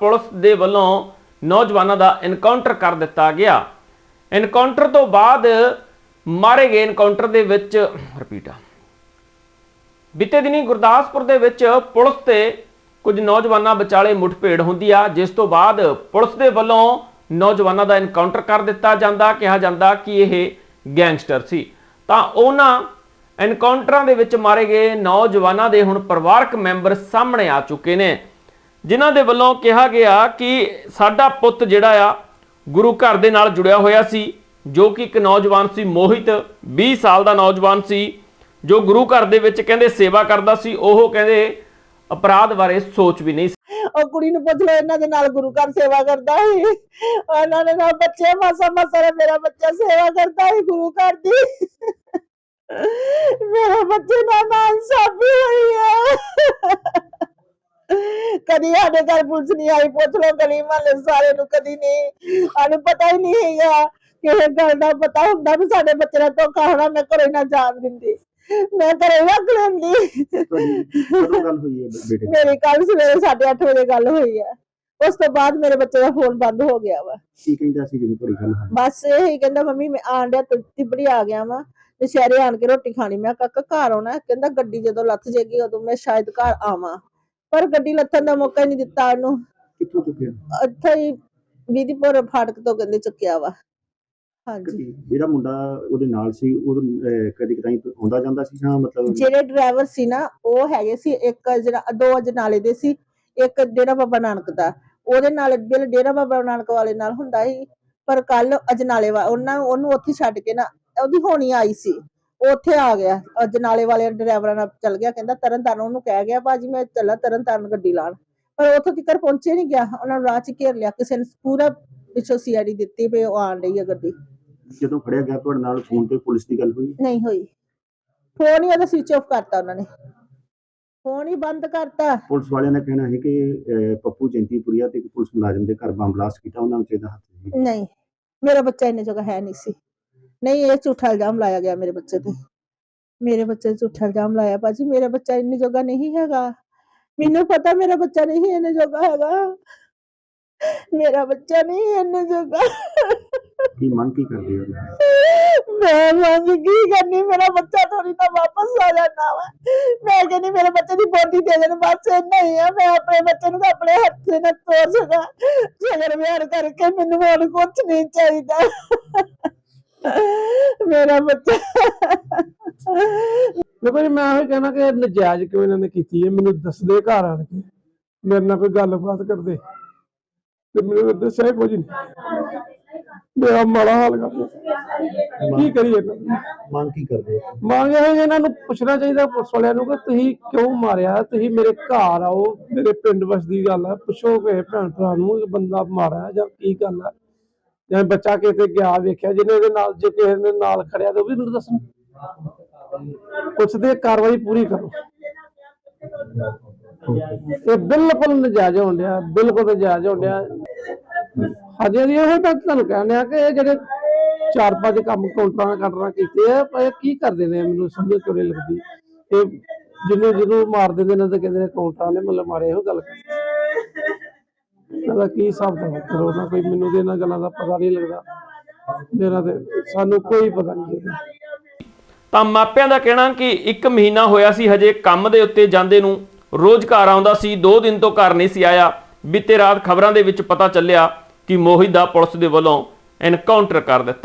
Police ਦੇ ਵੱਲੋਂ ਨੌਜਵਾਨਾਂ ਦਾ ਐਨਕਾਊਂਟਰ ਕਰ ਦਿੱਤਾ ਗਿਆ। ਐਨਕਾਊਂਟਰ ਤੋਂ ਬਾਅਦ ਮਾਰੇ ਗਏ ਐਨਕਾਊਂਟਰ ਦੇ ਵਿੱਚ ਰਿਪੀਟ ਬੀਤੇ ਦਿਨੀ ਗੁਰਦਾਸਪੁਰ ਦੇ ਵਿੱਚ ਪੁਲਿਸ ਤੇ ਕੁਝ ਨੌਜਵਾਨਾਂ ਵਿਚਾਲੇ ਮੁੱਠਭੇੜ ਹੁੰਦੀ ਆ, ਜਿਸ ਤੋਂ ਬਾਅਦ ਪੁਲਿਸ ਦੇ ਵੱਲੋਂ ਨੌਜਵਾਨਾਂ ਦਾ ਐਨਕਾਊਂਟਰ ਕਰ ਦਿੱਤਾ ਜਾਂਦਾ, ਕਿਹਾ ਜਾਂਦਾ ਕਿ ਇਹ ਗੈਂਗਸਟਰ ਸੀ। ਤਾਂ ਉਹਨਾਂ ਐਨਕਾਊਂਟਰਾਂ ਦੇ ਵਿੱਚ ਮਾਰੇ ਗਏ ਨੌਜਵਾਨਾਂ ਦੇ ਹੁਣ ਪਰਿਵਾਰਕ ਮੈਂਬਰ ਸਾਹਮਣੇ ਆ ਚੁੱਕੇ ਨੇ। ਜਿਨ੍ਹਾਂ ਦੇ ਵੱਲੋਂ ਕਿਹਾ ਗਿਆ ਕਿ ਸਾਡਾ ਪੁੱਤ ਜਿਹੜਾ ਆ, ਗੁਰੂ ਘਰ ਦੇ ਨਾਲ ਜੁੜਿਆ ਹੋਇਆ ਸੀ, ਜੋ ਕਿ ਇੱਕ ਨੌਜਵਾਨ ਸੀ, ਮੋਹਿਤ 20 ਸਾਲ ਦਾ ਨੌਜਵਾਨ ਸੀ, ਜੋ ਗੁਰੂ ਘਰ ਦੇ ਵਿੱਚ ਕਹਿੰਦੇ ਸੇਵਾ ਕਰਦਾ ਸੀ, ਉਹ ਕਹਿੰਦੇ ਅਪਰਾਧ ਬਾਰੇ ਸੋਚ ਵੀ ਨਹੀਂ ਉਹ ਕੁੜੀ ਨੂੰ ਪੁੱਛ ਲਓ, ਇਹਨਾਂ ਦੇ ਨਾਲ ਗੁਰੂ ਘਰ ਸੇਵਾ ਕਰਦਾ ਸੀ। ਉਹਨਾਂ ਦੇ ਨਾਲ ਬੱਚੇ ਮਾਸਾ ਮਾਸਾ ਮੇਰਾ ਬੱਚਾ ਸੇਵਾ ਕਰਦਾ ਸੀ ਗੁਰੂ ਘਰ ਦੀ। ਮੇਰੇ ਬੱਚੇ ਨਾਲ ਨਾਲ ਹੋਈ ਹੈ ਕਦੀ ਸਾਡੇ ਘਰ ਪੁਲਿਸ ਨਹੀਂ ਆਈ ਪੁੱਛ ਲਓ ਗਲੀ ਮਹੱਲੇ ਸਾਰੇ ਨੂੰ ਕਦੀ ਨਹੀਂ। ਸਾਨੂੰ ਪਤਾ ਹੀ ਨਹੀਂ ਹੈਗਾ। ਕਿਸੇ ਗੱਲ ਦਾ ਪਤਾ ਹੁੰਦਾ ਵੀ ਸਾਡੇ ਬੱਚੇ ਨਾਲ ਧੋਖਾ ਹੋਣਾ ਮੈਂ ਘਰੇ ਨਾ ਜਾਣ ਦਿੰਦੀ। ਮੈਂ ਘਰੇ ਰੱਖ ਲੈਂਦੀ। ਕਦੋਂ ਗੱਲ ਹੋਈ ਹੈ ਬੇਟੇ ਦੀ? ਮੇਰੀ ਕੱਲ ਸਵੇਰੇ 8:30 ਵਜੇ ਗੱਲ ਹੋਈ ਹੈ। ਉਸ ਤੋਂ ਬਾਅਦ ਮੇਰੇ ਬੱਚੇ ਦਾ ਫੋਨ ਬੰਦ ਹੋ ਗਿਆ ਵਾ। ਕੀ ਕਹਿੰਦਾ ਸੀ ਜਦੋਂ ਤੁਹਾਡੀ ਗੱਲ? ਹੋਈ ਬਸ ਇਹੀ ਕਹਿੰਦਾ ਮੰਮੀ ਮੈਂ ਆਣ ਡਿਆ ਤੁ- ਤਿਬੜੀ ਆ ਗਿਆ ਵਾਂ। ਤੇ ਸ਼ਹਿਰੇ ਆਣ ਕੇ ਰੋਟੀ ਖਾਣੀ। ਮੈਂ ਕਾਕਾ ਘਰ ਆਉਣਾ ਹੈ?" ਕਹਿੰਦਾ ਗੱਡੀ ਜਦੋਂ ਲੱਥ ਜੇਗੀ ਉਦੋਂ ਮੈਂ ਸ਼ਾਇਦ ਘਰ ਆਵਾਂ। ਪਰ ਗੱਡੀ ਲੱਥਣ ਦਾ ਮੌਕਾ ਨਹੀਂ ਦਿੱਤਾ ਉਹਨੂੰ। ਕਿੱਥੋਂ ਚੁੱਕਿਆ? ਇੱਥੇ ਹੀ ਬੀਦੀਪੁਰ ਫਾਟਕ ਤੋਂ ਕਹਿੰਦੇ ਚੁੱਕਿਆ ਵਾ। ਹਾਂਜੀ। ਜਿਹੜਾ ਮੁੰਡਾ ਉਹਦੇ ਨਾਲ ਸੀ ਉਹ ਕਦੀ ਕਦਾਈ ਆਉਂਦਾ ਜਾਂਦਾ ਸੀ ਜਾਂ ਮਤਲਬ ਜਿਹੜੇ ਡਰਾਈਵਰ ਸੀ ਨਾ ਉਹ ਹੈਗੇ ਸੀ ਇੱਕ ਜਿਹੜਾ ਦੋ ਅਜਨਾਲੇ ਦੇ ਸੀ ਇੱਕ ਡੇਰਾ ਬਾਬਾ ਨਾਨਕ ਦਾ। ਉਹਦੇ ਨਾਲ ਬਿਲ ਡੇਰਾ ਬਾਬਾ ਨਾਨਕ ਵਾਲੇ ਨਾਲ ਹੁੰਦਾ ਸੀ ਪਰ ਕੱਲ ਅਜਨਾਲੇ ਵਾ ਉਹਨਾਂ ਉਹਨੂੰ ਉੱਥੇ ਛੱਡ ਕੇ ਨਾ ਉਹਦੀ ਹੋਣੀ ਆਈ ਸੀ। ਉੱਥੇ ਆ ਗਿਆ। ਅਜਨਾਲੇ ਵਾਲੇ ਡਰਾਈਵਰਾਂ ਨਾਲ ਚੱਲ ਗਿਆ ਕਹਿੰਦਾ ਤਰਨ ਤਾਰਨ ਉਹਨੂੰ ਕਹਿ ਗਿਆ ਬਾਜੀ ਮੈਂ ਚੱਲਾ ਤਰਨ ਤਾਰਨ ਗੱਡੀ ਲਾਣ ਪਰ ਉੱਥੋਂ ਤੱਕ ਪਹੁੰਚੇ ਨਹੀਂ ਗਿਆ। ਉਹਨਾਂ ਨੂੰ ਰਾਹ 'ਚ ਘੇਰ ਲਿਆ। ਕਿਸੇ ਨੇ ਪੂਰਾ ਪਿੱਛੋਂ ਸੀਆਈਡੀ ਦਿੱਤੀ ਵੀ ਉਹ ਆਣ ਰਹੀ ਹੈ ਗੱਡੀ। ਜਦੋਂ ਫੜਿਆ ਗਿਆ ਤੁਹਾਡੇ ਨਾਲ ਫੋਨ ਤੇ ਪੁਲਿਸ ਦੀ ਗੱਲ ਹੋਈ? ਨਹੀਂ ਹੋਈ। ਫੋਨ ਹੀ ਉਹਦਾ ਸਵਿਚ ਆਫ ਕਰਤਾ ਉਹਨਾਂ ਨੇ। ਫੋਨ ਹੀ ਬੰਦ ਕਰਤਾ। ਪੁਲਿਸ ਵਾਲਿਆਂ ਦਾ ਕਹਿਣਾ ਹੈ ਕਿ ਪੱਪੂ ਜੈਂਤੀਪੁਰੀਆ ਤੇ ਇੱਕ ਪੁਲਿਸ ਮੁਲਾਜ਼ਮ ਦੇ ਘਰ ਬੰਬ ਬਲਾਸਟ ਕੀਤਾ। ਉਹਨਾਂ ਹੱਥ ਸੀ। ਨਹੀਂ। ਮੇਰਾ ਬੱਚਾ ਇੰਨੇ ਜਗ੍ਹਾ ਹੈ ਨਹੀਂ ਸੀ। ਨਹੀਂ ਇਹ ਝੂਠਾ ਇਲਜ਼ਾਮ ਲਾਇਆ ਗਿਆ ਮੇਰੇ ਬੱਚੇ ਤੇ। ਮੇਰੇ ਬੱਚੇ ਤੇ ਝੂਠਾ ਇਲਜ਼ਾਮ ਲਾਇਆ। ਬਾਜੀ ਮੇਰਾ ਬੱਚਾ ਇੰਨੇ ਜਗ੍ਹਾ ਨਹੀਂ ਹੈਗਾ। ਮੈਨੂੰ ਪਤਾ ਮੇਰਾ ਬੱਚਾ ਨਹੀਂ ਇੰਨੇ ਜਗ੍ਹਾ ਹੈਗਾ। ਮੇਰਾ ਬੱਚਾ ਨਹੀਂ ਇੰਨੇ ਜਗ੍ਹਾ ਕੀ ਮੰਗ ਕੀ ਕਰਦੇ ਹੋ? ਮੈਂ ਮੰਗ ਕੀ ਕਰਨੀ? ਮੇਰਾ ਬੱਚਾ ਥੋੜੀ ਨਾ ਵਾਪਸ ਆ ਜਾਣਾ ਵਾ। ਮੈਂ ਕਹਿੰਦੀ ਮੇਰੇ ਬੱਚੇ ਦੀ ਬੋਡੀ ਦੇ ਦੇਣ ਬਸ ਇੰਨਾ ਹੀ ਆ। ਮੈਂ ਆਪਣੇ ਬੱਚੇ ਨੂੰ ਤਾਂ ਆਪਣੇ ਹੱਥੇ ਨਾਲ ਤੋਰ ਸਕਾਂ। ਜਗਰ ਵਿਆਹ ਕਰਕੇ ਮੈਨੂੰ ਹੋਰ ਕੁਝ ਨਹੀਂ ਚਾਹੀਦਾ। ਮੇਰਾ ਬੱਚਾ। ਦੇਖੋ ਜੀ ਮੈਂ ਇਹ ਕਹਿਣਾ ਕਿ ਨਜਾਇਜ਼ ਕਿਉਂ ਇਹਨਾਂ ਨੇ ਕੀਤੀ ਹੈ? ਮੈਨੂੰ ਦੱਸਦੇ ਘਰ ਆਣ ਕੇ। ਮੇਰੇ ਨਾਲ ਕੋਈ ਗੱਲਬਾਤ ਕਰਦੇ। ਤੇ ਮੈਨੂੰ ਦੱਸਿਆ ਕੁਝ ਨਹੀਂ। ਮੇਰਾ ਮਾੜਾ ਹਾਲ ਕਰਦੇ। ਕੀ ਕਰੀਏ? ਮੰਗ ਕੀ ਕਰਦੇ ਮੰਗ ਇਹ ਹੈ ਕਿ ਇਹਨਾਂ ਨੂੰ ਪੁੱਛਣਾ ਚਾਹੀਦਾ ਪੁਲਿਸ ਵਾਲਿਆਂ ਨੂੰ ਕਿ ਤੁਸੀਂ ਕਿਉਂ ਮਾਰਿਆ? ਤੁਸੀਂ ਮੇਰੇ ਘਰ ਆਓ ਮੇਰੇ ਪਿੰਡ ਵਸਦੀ ਗੱਲ ਹੈ। ਪੁੱਛੋ ਕਿ ਭੈਣ ਭਰਾ ਨੂੰ ਕਿ ਬੰਦਾ ਮਾਰਿਆ ਜਾਂ ਕੀ ਗੱਲ ਹੈ। ਜਾਂ ਬੱਚਾ ਕਿਤੇ ਗਿਆ, ਵੇਖਿਆ ਜਿਹਨੇ ਇਹਦੇ ਨਾਲ, ਜੇ ਕਿਸੇ ਨੇ ਨਾਲ ਖੜਿਆ ਤਾਂ ਉਹ ਵੀ ਮੈਨੂੰ ਦੱਸਣ। ਪੁੱਛਦੇ ਕਾਰਵਾਈ ਪੂਰੀ ਕਰੋ। ਇਹ ਬਿਲਕੁਲ ਨਜਾਇਜ਼ ਹੋਣ ਡਿਆ, ਬਿਲਕੁਲ ਨਜਾਇਜ਼ ਹੋਣ ਡਿਆ। ਹਜੇ ਵੀ ਉਹ ਤਾਂ ਤੁਹਾਨੂੰ ਕਹਿੰਦੇ ਆ ਕਿ ਇਹ ਜਿਹੜੇ ਚਾਰ ਪੰਜ ਕੰਮ ਕਾਊਂਟਰਾਂ ਕੱਟਣਾ ਕੀਤੇ ਆ, ਪਰ ਇਹ ਕੀ ਕਰਦੇ ਨੇ ਮੈਨੂੰ ਸਮਝ ਕਿਉਂ ਨਹੀਂ ਲੱਗਦੀ। ਇਹ ਜਿਹਨੂੰ ਜਿਹਨੂੰ ਮਾਰ ਦਿੰਦੇ ਨੇ ਤਾਂ ਕਹਿੰਦੇ ਨੇ ਕਾਊਂਟਰਾਂ ਨੇ ਮਤਲਬ ਮਾਰੇ, ਇਹੋ ਗੱਲ ਇਹਦਾ ਕੀ ਹਿਸਾਬ ਦਾ ਕਰੋ ਨਾ ਕੋਈ ਮੈਨੂੰ ਤੇ ਇਹਨਾਂ ਗੱਲਾਂ ਦਾ ਪਤਾ ਨਹੀਂ ਲੱਗਦਾ। ਮੇਰਾ ਤੇ ਸਾਨੂੰ ਕੋਈ ਪਤਾ ਨਹੀਂ ਇਹਦਾ ਤਾਂ ਮਾਪਿਆਂ ਦਾ ਕਹਿਣਾ ਕਿ 1 ਮਹੀਨਾ ਹੋਇਆ ਸੀ ਹਜੇ ਕੰਮ ਦੇ ਉੱਤੇ ਜਾਂਦੇ ਨੂੰ। ਰੋਜ਼ ਘਰ ਆਉਂਦਾ ਸੀ 2 ਦਿਨ ਤੋਂ ਘਰ ਨਹੀਂ ਸੀ ਆਇਆ। ਬੀਤੇ ਰਾਤ ਖਬਰਾਂ ਦੇ ਵਿੱਚ ਪਤਾ ਚੱਲਿਆ ਕਿ ਮੋਹਿਤ ਦਾ ਪੁਲਿਸ ਦੇ ਵੱਲੋਂ ਐਨਕਾਊਂਟਰ ਕਰ ਦਿੱਤਾ।